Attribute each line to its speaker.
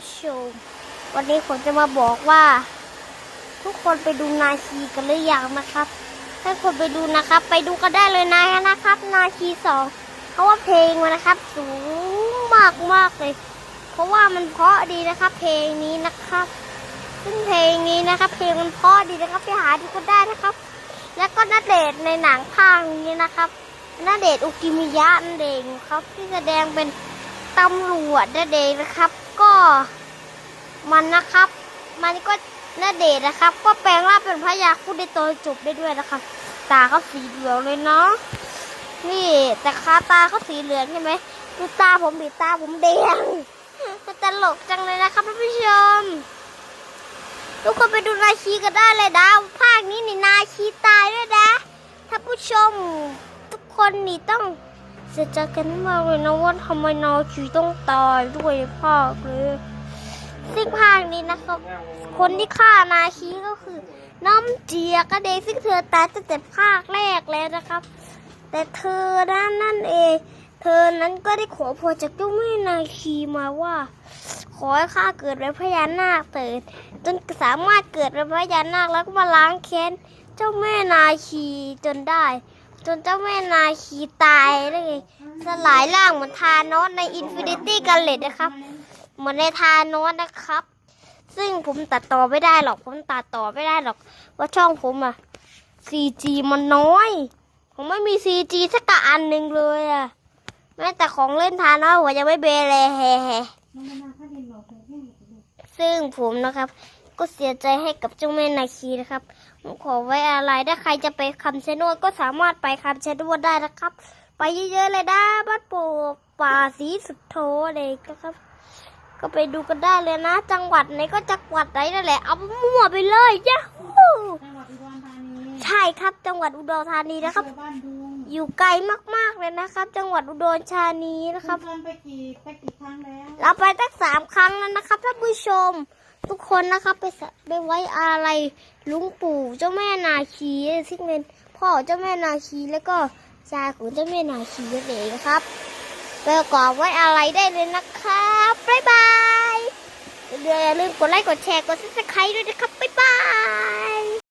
Speaker 1: ผู้ชม วันนี้ผมจะมาบอกว่า ทุกคนไปดูนาคีกันหรือยังนะครับ ถ้าคนไปดูนะครับ ไปดูกันได้เลยนะนะครับ นาคีสองเพราะว่าเพลงมันนะครับ สูงมากมากเลย เพราะว่ามันเพราะดีนะครับ เพลงนี้นะครับ ซึ่งเพลงนี้นะครับ เพลงมันเพราะดีนะครับ ไปหาดูกันได้นะครับ แล้วก็นาเดชน์ในหนังภาคนี้นะครับนาเดชอุกิมิยะนั่นเองครับที่แสดงเป็นตำรวจนั่นเองนะครับ ก็มันนะครับ มันก็นาเดชนะครับ ก็แปลงร่างเป็นพระยาครุดในตอนจบได้ด้วยนะครับ ตาเขาสีเหลืองเลยเนาะนี่แต่คาตาเขาสีเหลืองใช่ไหมดูตาผมบีตาผมแดงมันตลกจังเลยนะครับท่านผู้ชมทุกคนไปดูนาคีกันได้เลยนะภาคนี้นี่นาคีตายด้วยนะท่านผู้ชม ทุกคนนี่ต้อง เสียใจกันมากเลยนะว่าทำไมนาคีต้องตายด้วยภาคเลยซึ่งภาคนี้นะครับ คนที่ฆ่านาคีก็คือ น้องเจียกระเดซึ่งเธอตายตั้งแต่ภาคแรกแล้วนะครับ แต่เธอด้านนั่นเองเธอนั้นก็ได้ขอพรจากเจ้าแม่นาคีมาว่า ขอให้ข้าเกิดเป็นพญานาคเถิดจนสามารถเกิดเป็นพญานาคแล้วก็มาล้างแค้นเจ้าแม่นาคีจนได้ จนเจ้าแม่นาคีตายเลยสลายร่างเหมือนทานอสในอินฟินิตี้กันเลตนะครับ เหมือนในทานอสนะครับ ซึ่งผมตัดต่อไม่ได้หรอก ผมตัดต่อไม่ได้หรอก ว่าช่องผมอะ 4G มันน้อย ผมไม่มี 4G สักกะอันหนึ่งเลยอะแม้แต่ของเล่นทานอสผมยังไม่เบลเลยแฮแฮซึ่งผมนะครับ ก็เสียใจให้กับเจ้าแม่นาคีนะครับ ผมขอไว้อะไรถ้าใครจะไปคำชะโนดก็สามารถไปคำชะโนดได้นะครับ ไปเยอะๆเลยนะบ้านโป่งป่าสีสุดโทเลยนะครับ ก็ไปดูกันได้เลยนะ จังหวัดไหนก็จังหวัดไหนนั่นแหละ เอามั่วไปเลยยะฮู
Speaker 2: จังหวัดอุดรธานี
Speaker 1: ใช่ครับจังหวัดอุดรธานีนะครับ
Speaker 2: อำเภอบ้านดุง
Speaker 1: อยู่ไกลมากๆเลยนะครับ จังหวัดอุดรธานีนะครับ
Speaker 2: ณเดินไปกี่ไปกี่ครั้งแล้ว
Speaker 1: เราไปตั้งสามครั้งแล้วนะครับท่านผู้ชม ทุกคนนะครับไปสะไปไว้อะไรลุงปู่เจ้าแม่นาคีซึ่งเป็นพ่อเจ้าแม่นาคีแล้วก็ชายของเจ้าแม่นาคีนั่นเองครับไปกอบไว้อะไรได้เลยนะครับบ๊ายบายอย่าลืมกดไลค์กดแชร์กดซับสไครต์ด้วยนะครับ